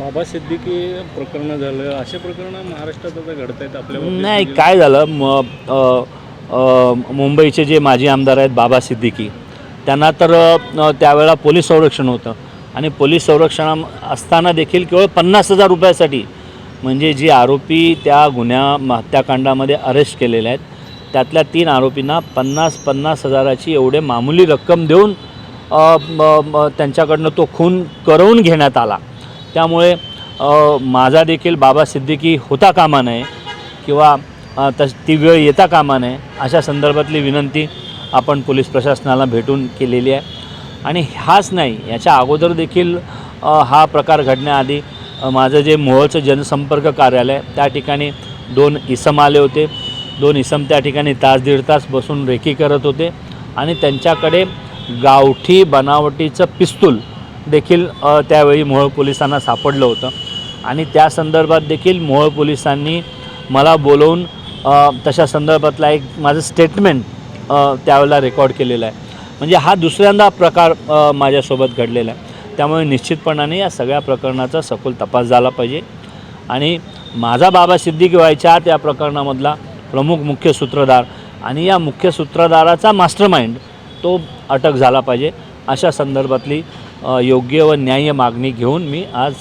बाबा सिद्दीकी प्रकरण झालं असे प्रकरण महाराष्ट्रात आता घडत आहेत आपल्या नाही काय झालं? म मुंबईचे जे माजी आमदार आहेत बाबा सिद्दीकी त्यांना तर त्यावेळा त्यावेळेला पोलीस संरक्षण होतं. आणि पोलीस संरक्षण असताना देखील केवळ पन्नास हजार रुपयासाठी म्हणजे जी आरोपी त्या गुन्ह्या म- हत्याकांडामध्ये अरेस्ट केलेले आहेत त्यातल्या तीन आरोपींना पन्नास पन्नास हजाराची एवढे मामूली रक्कम देऊन त्यांच्याकडनं तो खून करवून घेण्यात आला. त्यामुळे माझा देखील बाबा सिद्दीकी होता कामा नये किंवा तस ती वेळ येता कामा नये अशा संदर्भातली विनंती आपण पोलीस प्रशासनाला भेटून केलेली आहे. आणि हाच नाही याच्या अगोदर देखील हा प्रकार घडण्याआधी माझं जे मोहोळचं जनसंपर्क कार्यालय त्या ठिकाणी दोन इसम आले होते. दोन इसम त्या ठिकाणी तास दीड तास बसून रेकी करत होते. आणि त्यांच्याकडे गावठी बनावटीचं पिस्तूल देखील त्यावेळी मोहोळ पोलिसांना सापडलं होतं. आणि त्या संदर्भात देखील मोहोळ पोलिसांनी मला बोलवून तशा संदर्भातला एक माझं स्टेटमेंट त्यावेळेला रेकॉर्ड केलेलं आहे. म्हणजे हा दुसऱ्यांदा प्रकार माझ्यासोबत घडलेला आहे. त्यामुळे निश्चितपणाने या सगळ्या प्रकरणाचा सखोल तपास झाला पाहिजे. आणि माझा बाबा सिद्दीकी व्हायच्या आत या प्रकरणामधला प्रमुख मुख्य सूत्रधार आणि या मुख्य सूत्रधाराचा मास्टरमाइंड तो अटक झाला पाहिजे अशा संदर्भातली योग्य व न्याय्य मागणी घेऊन मी आज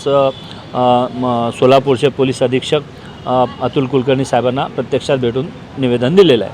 सोलापूरचे पोलीस अधीक्षक अतुल कुलकर्णी साहेबांना प्रत्यक्षात भेटून निवेदन दिलेलं आहे.